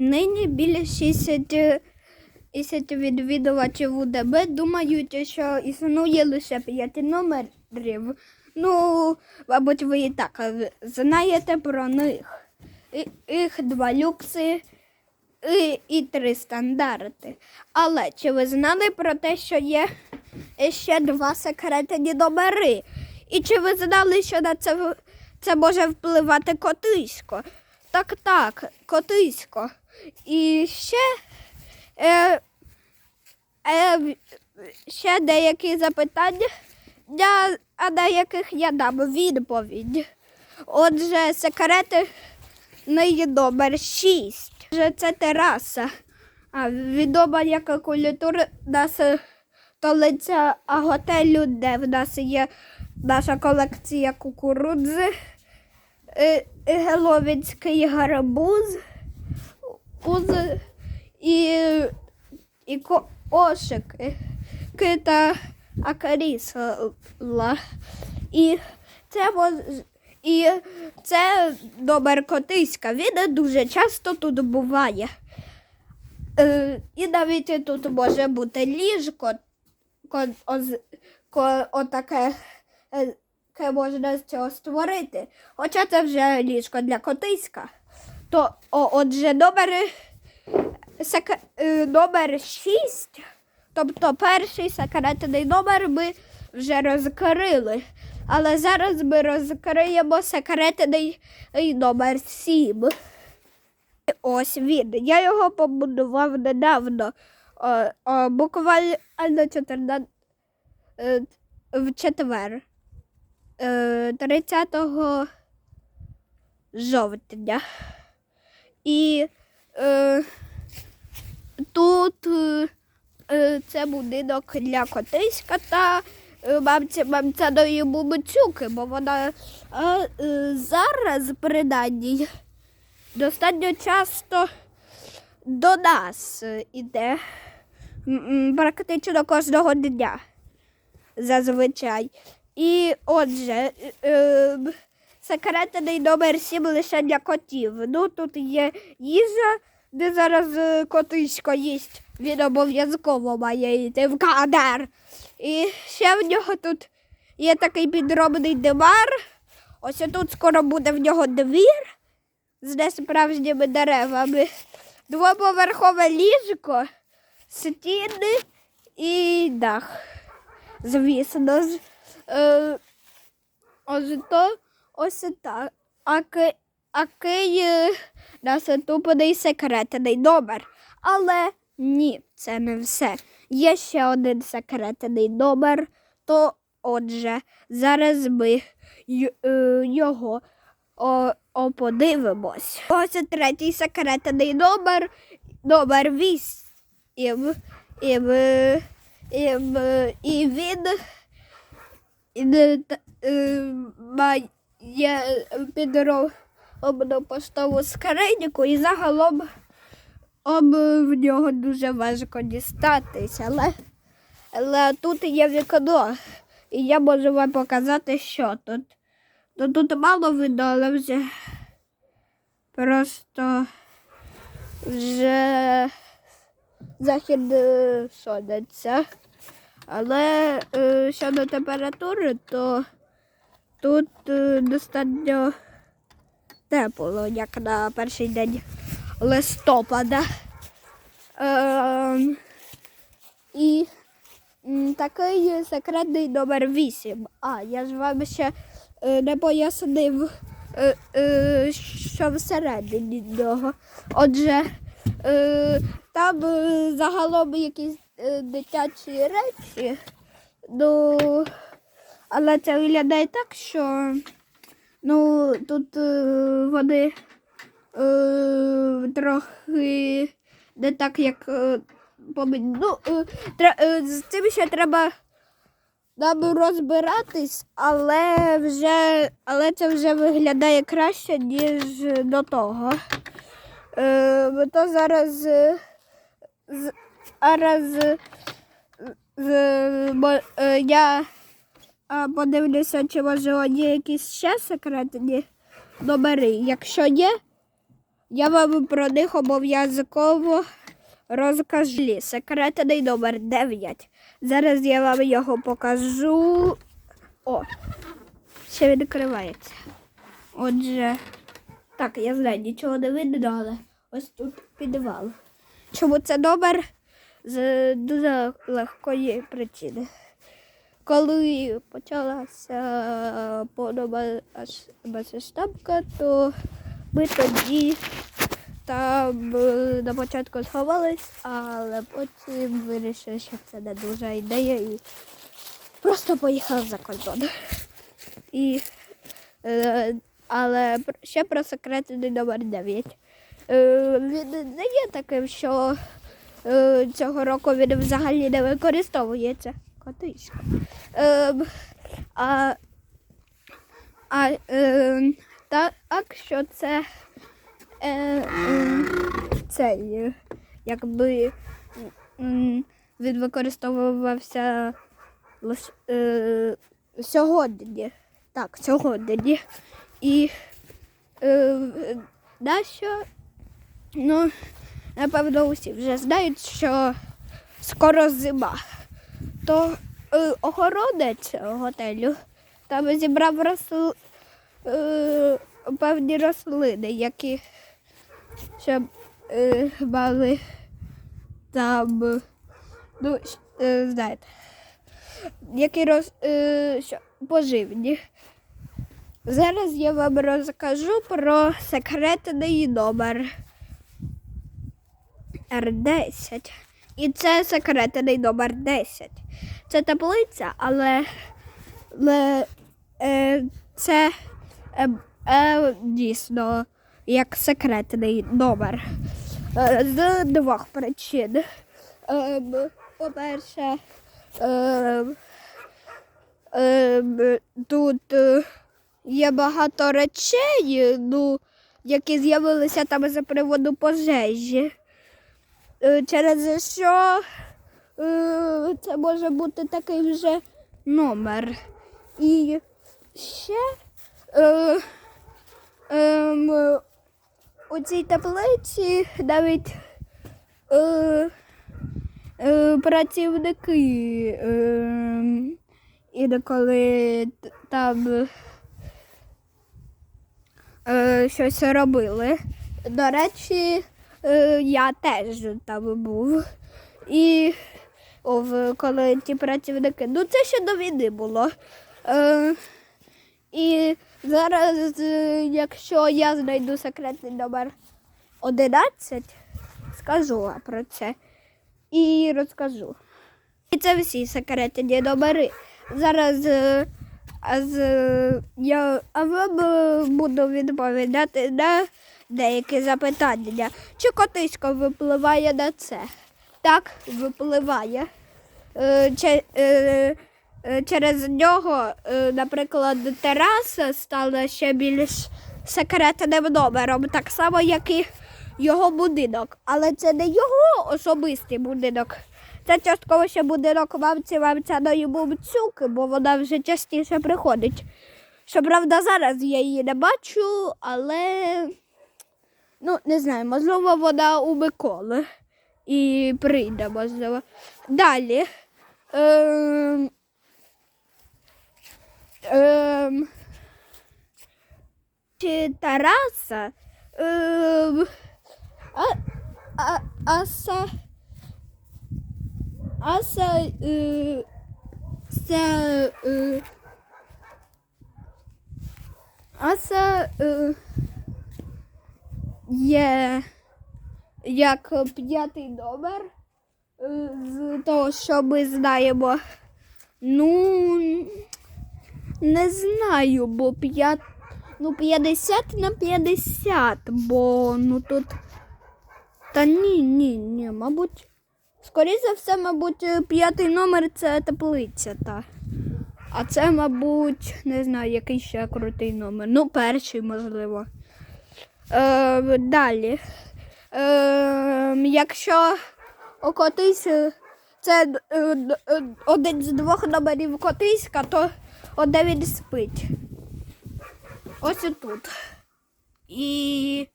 Нині біля 60 60 відвідувачів УДБ думають, що існує лише 5 номерів. Ну, мабуть, ви і так знаєте про них. І- Їх два люкси і, і три стандарти. Але чи ви знали про те, що є ще два секретні номери? І чи ви знали, що на це, це може впливати котисько? Так, так, котисько. І ще, е, е, ще деякі запитання, для, а на яких я дам відповідь. Отже, секрети номер 6. Отже, Це тераса. А відома як культура нас столиця а готелю, де в нас є наша колекція кукурудзи, е, е, геловінський гарбуз, уз, і, і ко- кошики, кита акарісла. І це і це номер котиська. Він дуже часто тут буває. Е, і навіть тут може бути ліжко, отаке, е, можна з цього створити. Хоча це вже ліжко для котиська. То о, отже, номер, сек, е, номер 6, тобто перший секретний номер ми вже розкрили. Але зараз ми розкриємо секретний номер 7. Ось він. Я його побудував недавно. О, о, буквально 14 е, в четвер. Е, 30 жовтня. І е, тут е, це будинок для котиська та е, мамці мамцяної бубицюки, бо вона е, е, зараз принаймні достатньо часто до нас іде практично кожного дня зазвичай. І отже, е, е, секретний номер 7 лише для котів. Ну, тут є їжа, де зараз е, котисько їсть. Він обов'язково має йти в кадр. І ще в нього тут є такий підробний дивар. Ось тут скоро буде в нього двір з несправжніми деревами, двоповерхове ліжко, стіни і дах. Звісно ж. Е, ось то ось так. А, ки, а кий е, наступний секретний номер. Але ні, це не все. Є ще один секретний номер. То отже, зараз ми е, його о, о. Ось третій секретний номер, номер 8. І, і, і, він і, не та- е, підробну поштову скриньку і загалом об, в нього дуже важко дістатись, але, але тут є вікно, і я можу вам показати, що тут. Ну тут мало видно, але вже просто вже захід е, сонця. Але е, щодо температури, то тут е, достатньо тепло, як на перший день листопада. Е, і такий секретний номер 8. А, я ж вам ще е, не пояснив, е, що всередині нього. Отже, там загалом якісь дитячі речі. Ну, але це виглядає так, що ну, тут е, вони е, трохи не так, як е, повинні. Ну, е, тре- е, з цим ще треба нам розбиратись, але вже але це вже виглядає краще, ніж до того. Е, бо то зараз, е, з- зараз е, з- бо, е, я подивлюся, чи може є якісь ще секретні номери. Якщо є, я вам про них обов'язково розкажу. Секретний номер 9. Зараз я вам його покажу. О, ще відкривається. Отже, так, я знаю, нічого не видно, але ось тут підвал. Чому це номер? З дуже легкої причини. Коли почалася повномасштабка, то ми тоді там е, на початку сховались, але потім вирішили, що це не дуже ідея і просто поїхав за кордон. І, е, але ще про секретний номер 9. Е, він не є таким, що цього року він взагалі не використовується. Котичка. Е, а а е, так, що це е, е, цей, якби він використовувався лише е, сьогодні. Так, сьогодні. І е, дещо, ну, напевно, усі вже знають, що скоро зима. То е, охоронець готелю там зібрав росл... е, певні рослини, які щоб е, мали там, ну, е, знаєте, які роз, е, що, поживні. Зараз я вам розкажу про секретний номер Р10. І це секретний номер 10. Це таблиця, але, е, це е, е, дійсно як секретний номер. З двох причин. По-перше, тут є багато речей, ну, які з'явилися там за приводу пожежі. Е, через що е, це може бути такий вже номер. І ще е, ем, у цій таблиці навіть працівники е, інколи там щось робили. До речі, е, я теж там був. І о, коли ті працівники, ну це ще до війни було. Е, і зараз, е, якщо я знайду секретний номер 11, скажу про це і розкажу. І це всі секретні номери. Зараз е, а з, я а вам буду відповідати на деякі запитання. Чи котисько випливає на це? Так, випливає. Е, е, е, через нього, наприклад, тераса стала ще більш секретним номером, так само, як і його будинок. Але це не його особистий будинок. Це частково ще будинок мамці мамцяної бубцюки, бо вона вже частіше приходить. Щоправда, зараз я її не бачу, але ну, не знаю, можливо, вона у Миколи і прийде, можливо. Далі. Ем, ем, чи Тараса ем, а, а, аса, аса е, це е, аса е, є як п'ятий номер е, з того, що ми знаємо. Ну, не знаю, бо п'ят... ну, 50 на 50, бо ну тут. Та ні, ні, ні, мабуть. Скоріше за все, мабуть, п'ятий номер це теплиця, та. А це, мабуть, не знаю, який ще крутий номер. Ну, перший, можливо. Е, далі. Е, якщо окотись, е, це е, е, один з двох номерів котиська, то один він спить. Ось тут. І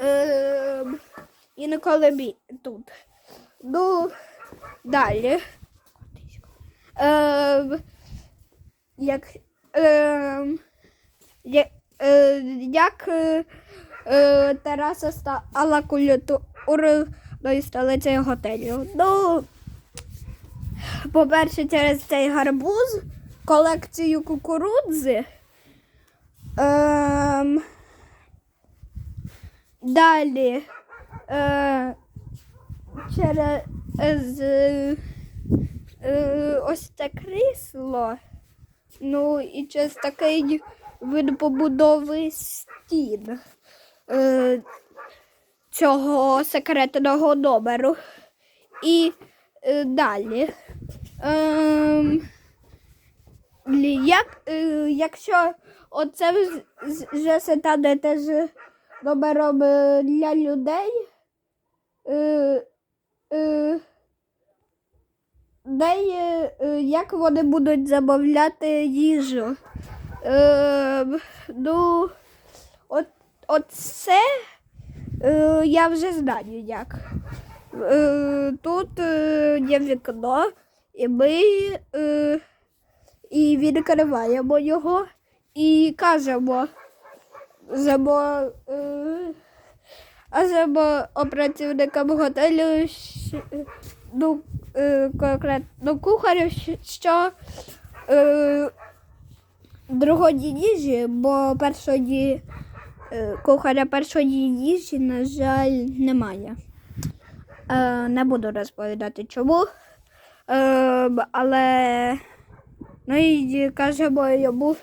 Е, інколи бі тут. Ну, далі. Е, як, е, я, е, як е, е, Тараса стала культурною столицею готелю? Ну, по-перше, через цей гарбуз, колекцію кукурудзи. Ем, далі е, через е, е, ось це крісло. Ну і через такий вид побудови стін е, цього секретного номеру. І е, далі. Лі- як, е, якщо оце вже- стане теж номером е, для людей, е, е, де е, як вони будуть замовляти їжу? Е, ну, от е, я вже знаю як. Е, тут е, є вікно, і ми е, і відкриваємо його і кажемо, земо, е, кажемо працівникам готелю, ну, е, конкретно кухарю, що е, другої їжі, бо першої кухаря першої їжі, на жаль, немає. Е, не буду розповідати чому. Е, але ну і кажемо йому,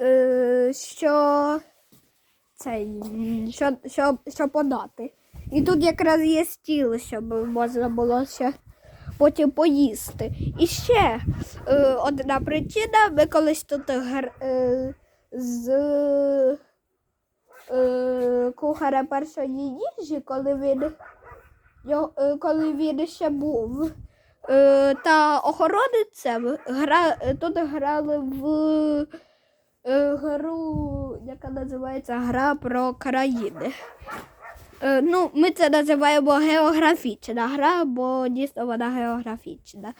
е, що цей, що, що, що подати. І тут якраз є стіл, щоб можна було ще потім поїсти. І ще е, одна причина, ми колись тут гр, е, з е, кухаря першої їжі, коли він, е, коли він ще був. Е, та охоронцем гра, е, тут грали в гру, яка називається Гра про країни. Ну, ми це називаємо географічна гра, бо дійсно вона географічна.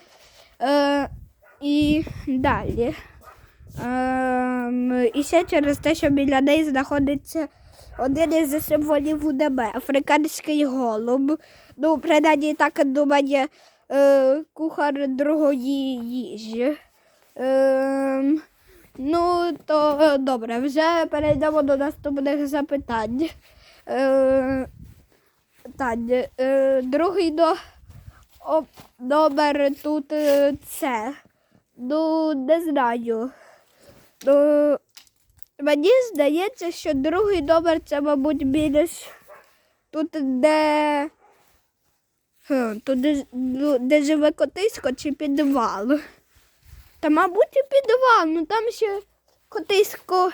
І далі. Ем, і ще через те, що біля неї знаходиться один із символів УДБ африканський голуб. Ну, принаймні так думає е, кухар другої їжі. Ем, ну, то е, добре, вже перейдемо до наступних запитань. Е, Тань, е, другий до, номер тут е, це. Ну, не знаю. Ну, мені здається, що другий номер це, мабуть, більш тут, де, тут, де, ну, де живе котисько чи підвал. Та, мабуть, і підвал, ну там ще котисько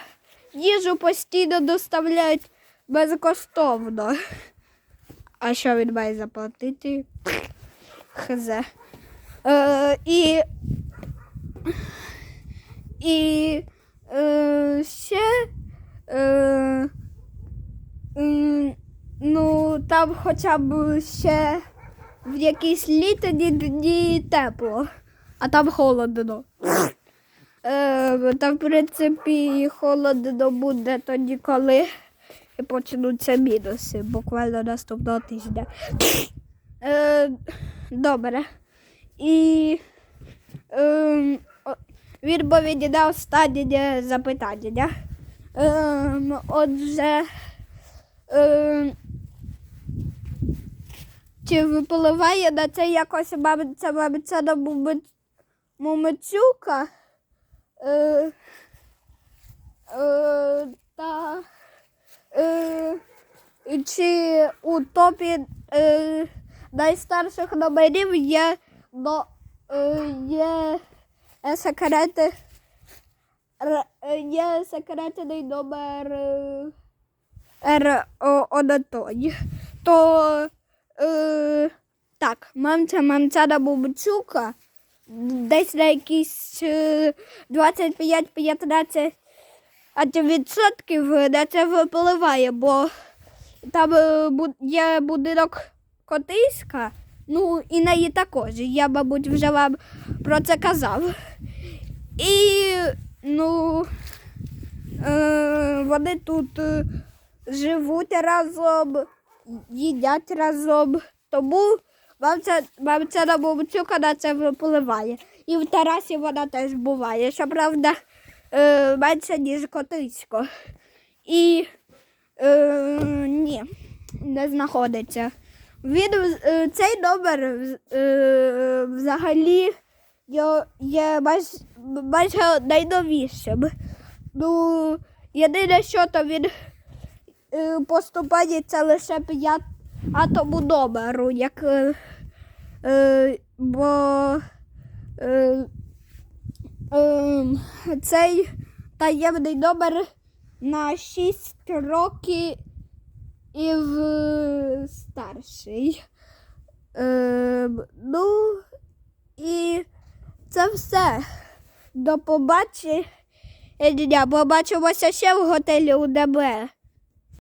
їжу постійно доставляють безкоштовно. А що він має заплатити? Хз. Е, і і е, ще е, ну, там хоча б ще в якісь літні дні тепло, а там холодно. Е, там, в принципі, холодно буде тоді, коли і почнуться мінуси, буквально наступного тижня. Е, добре. І е, відповіді на останнє запитання. Е, отже, е, чи випливає на це якось бабиця бабиця на Мумицюка? Е, е, та е, чи у топі е, найстарших номерів є, но, е, є секрети, є секретний номер Р о, Анатолій. То е, так, мамця мамця на Бубчука десь на якісь е, 25-15 відсотків на це випливає, бо там є будинок Котиська, ну і неї також. Я, мабуть, вже вам про це казав. І ну, е, вони тут е, живуть разом, їдять разом. Тому вам це на Мовчука на це випливає. І в Тарасі вона теж буває. Щоправда, е, менше, ніж Котисько. І е, ні, не знаходиться. Він е, цей номер е, взагалі є, майже, найновішим. Ну, єдине, що то він е, поступається лише п'ятому номеру, як бо цей таємний номер на 6 років і в старший. Ем, ну і це все. До побачення. Побачимося ще в готелі УДБ.